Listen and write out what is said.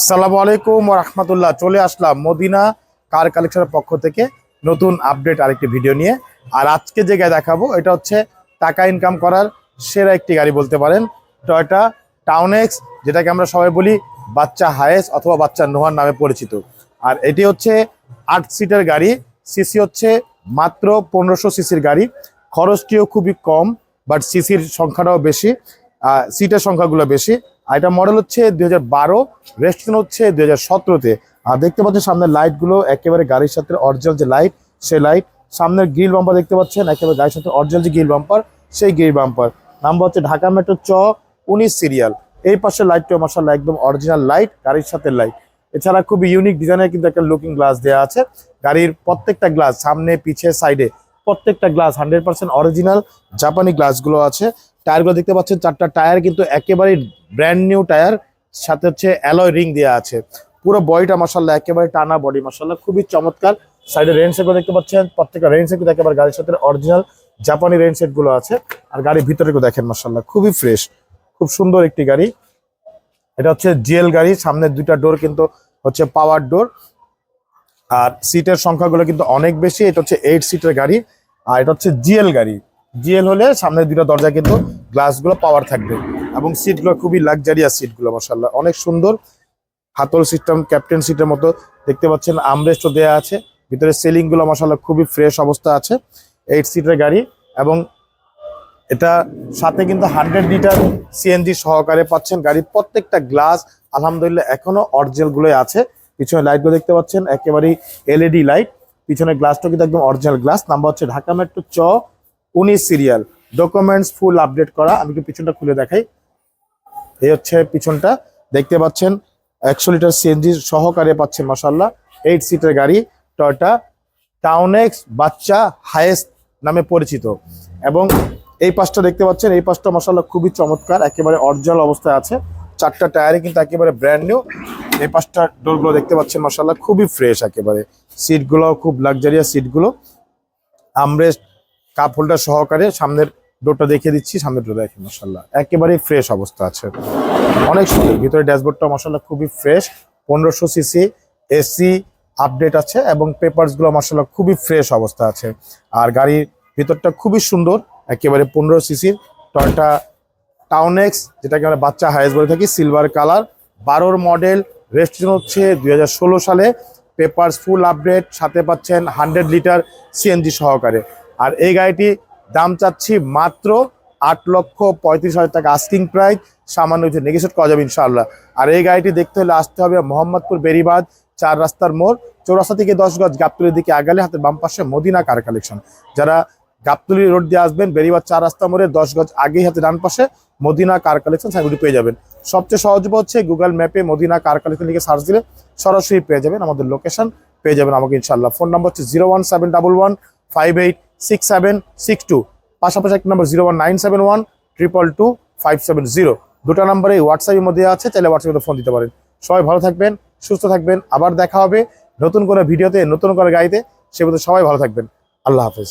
সালামু আলাইকুম রহমতুল্লাহ। চলে আসলাম মদিনা কার কালেকশনের পক্ষ থেকে নতুন আপডেট আরেকটি ভিডিও নিয়ে। আর আজকে যে গাড়ি দেখাবো, এটা হচ্ছে টাকা ইনকাম করার সেরা একটি গাড়ি বলতে পারেন। টয়টা টাউন এক্স যেটাকে আমরা সবাই বলি বাচ্চা হায়েস অথবা বাচ্চা নোহার নামে পরিচিত। আর এটি হচ্ছে আট সিটের গাড়ি, সিসি হচ্ছে মাত্র পনেরোশো সিসির গাড়ি। খরচটিও খুবই কম, বাট সিসির সংখ্যাটাও বেশি সিটের সংখ্যাগুলো বেশি। আর এটা মডেল হচ্ছে দুই হাজার বারো রেস্টুরেন্ট হচ্ছে দুই হাজার সতেরোতে। আর দেখতে পাচ্ছেন সামনের লাইটগুলো একেবারে গাড়ির সাথে অরিজিনাল যে লাইট সেই লাইট সামনের গ্রিল বাম্পার দেখতে পাচ্ছেন, একেবারে গাড়ির সাথে অরিজিনাল যে গ্রিল বাম্পার সেই গ্রিল বাম্পার নাম্বার হচ্ছে ঢাকা মেট্রো চ, উনিশ সিরিয়াল এই পাশে লাইটটা মাসাল্লাহ একদম অরিজিনাল লাইট গাড়ির সাথে লাইট এছাড়া খুবই ইউনিক ডিজাইনের কিন্তু একটা লুকিং গ্লাস দেওয়া আছে। গাড়ির প্রত্যেকটা গ্লাস সামনে, পিছে সাইডে প্রত্যেকটা গ্লাস হান্ড্রেড পার্সেন্ট অরিজিনাল জাপানি গ্লাসগুলো আছে। টায়ারগুলো দেখতে পাচ্ছেন, চারটা টায়ার কিন্তু একেবারেই ব্র্যান্ড নিউ টায়ার সাথে হচ্ছে অ্যালয় রিং দেওয়া আছে। পুরো বডিটা মাসাল্লাহ একেবারে টানা বডি মাসাল্লাহ খুবই চমৎকার। সাইডে রেন সেটগুলো দেখতে পাচ্ছেন, প্রত্যেকটা রেন সেট একেবারে গাড়ির সাথে অরিজিনাল জাপানি রেন সেটগুলো আছে। আর গাড়ির ভিতরে দেখেন মাসাল্লাহ খুবই ফ্রেশ খুব সুন্দর একটি গাড়ি। এটা হচ্ছে জিএল গাড়ি সামনের দুইটা ডোর কিন্তু হচ্ছে পাওয়ার ডোর আর সিটের সংখ্যাগুলো কিন্তু অনেক বেশি। এটা হচ্ছে এইট সিটের গাড়ি আর এটা হচ্ছে জিএল গাড়ি। জিএল হলে সামনের দুটো দরজা কিন্তু গ্লাসগুলো পাওয়ার থাকবে এবং সিটগুলো খুবই লাক্সারিয়াস সিটগুলো মশাল্লাহ অনেক সুন্দর হাতল সিস্টেম ক্যাপ্টেন সিটের মতো। দেখতে পাচ্ছেন আমরেস্টও দেওয়া আছে। ভিতরে সেলিংগুলো মশাল্লাহ খুবই ফ্রেশ অবস্থা আছে। এইট সিটের গাড়ি এবং এটা সাথে কিন্তু হান্ড্রেড লিটার সিএনজি সহকারে পাচ্ছেন গাড়ির প্রত্যেকটা গ্লাস আলহামদুলিল্লাহ, এখনও অরিজিনাল গুলোই আছে। পিছনে লাইটগুলো দেখতে পাচ্ছেন, একেবারেই এলইডি লাইট পিছনে গ্লাসটা কিন্তু একদম অরিজিনাল গ্লাস নাম্বার হচ্ছে ঢাকা মেট্রো চ, উনিশ সিরিয়াল ডকুমেন্টস ফুল আপডেট করা। আমি একটু পিছনটা খুলে দেখাই। এই হচ্ছে পিছনটা। দেখতে পাচ্ছেন, একশো লিটার সিএনজি সহকারে পাচ্ছেন মাসাল্লাহ এইট সিটের গাড়ি টয়টা টাউনেক্স বাচ্চা হায়েস্ট নামে পরিচিত। এবং এই পাশটা দেখতে পাচ্ছেন, এই পাশটা মশাল্লা খুবই চমৎকার। একেবারে অরিজিনাল অবস্থায় আছে। চারটা টায়ারে কিন্তু একেবারে ব্র্যান্ড নিউ এই পাশটা ডোরগুলো দেখতে পাচ্ছেন মশাল্লা খুবই ফ্রেশ একেবারে। সিটগুলো খুব লাক্সারিয়াস সিটগুলো আমরেস্ট কাপ হোল্ডার সহকারে সামনের ডোরটা দেখিয়ে দিচ্ছি, সামনের ডোর দেখেন মশাল্লাহ একেবারেই ফ্রেশ অবস্থা আছে। অনেক সুন্দর, ভিতরে ড্যাশবোর্ডটা মশাল্লা খুবই ফ্রেশ পনেরোশো সিসি এসি আপডেট আছে এবং পেপারসগুলো মশাল্লা খুবই ফ্রেশ অবস্থা আছে। আর গাড়ির ভিতরটা খুবই সুন্দর, একেবারে পনেরো সিসির টয়টা টাউনেক্স যেটাকে আমরা বাচ্চা হাইস বলে থাকি সিলভার কালার বারোর মডেল রেজিস্ট্রেশন হচ্ছে দুই হাজার ষোলো সালে পেপারস ফুল আপডেট সাথে পাচ্ছেন হান্ড্রেড লিটার সিএনজি সহকারে। আর এই গাড়িটি দাম চাচ্ছি মাত্র আট লক্ষ পঁয়ত্রিশ হাজার টাকা আস্কিং প্রাইস সামান্য কিছু নেগেশন করা যাবে ইনশাআল্লাহ। আর এই গাড়িটি দেখতে হলে আসতে হবে মোহাম্মদপুর বেরিবাদ চার রাস্তার মোড়, চৌরাস্তা থেকে দশ গজ, গাবতলির দিকে আগালে হাতের বাম পাশে মদিনা কার কালেকশন যারা গাবতলি রোড দিয়ে আসবেন বেরিবাদ চার রাস্তা মোড়ে, দশ গজ আগেই হাতে ডান পাশে মদিনা কার কালেকশন সাইডটি পেয়ে যাবেন। সবচেয়ে সহজ হচ্ছে গুগল ম্যাপে মদিনা কার কালেকশন লিখে সার্চ দিলে সরাসরি পেয়ে যাবেন আমাদের লোকেশন, পেয়ে যাবেন আমাকে ইনশাল্লাহ ফোন নাম্বার হচ্ছে zero one seven double one five eight six seven six two. পাশাপাশি একটা number zero one nine seven one triple two five seven zero. দুটো নাম্বারে হোয়াটসঅ্যাপের মধ্যে আছে, চাইলে হোয়াটসঅ্যাপে ফোন দিতে পারেন। সবাই ভালো থাকবেন, সুস্থ থাকবেন, আবার দেখা হবে নতুন কোনো ভিডিওতে, নতুন কোনো গাড়িতে। সে সবাই ভালো থাকবেন। আল্লাহ হাফেজ।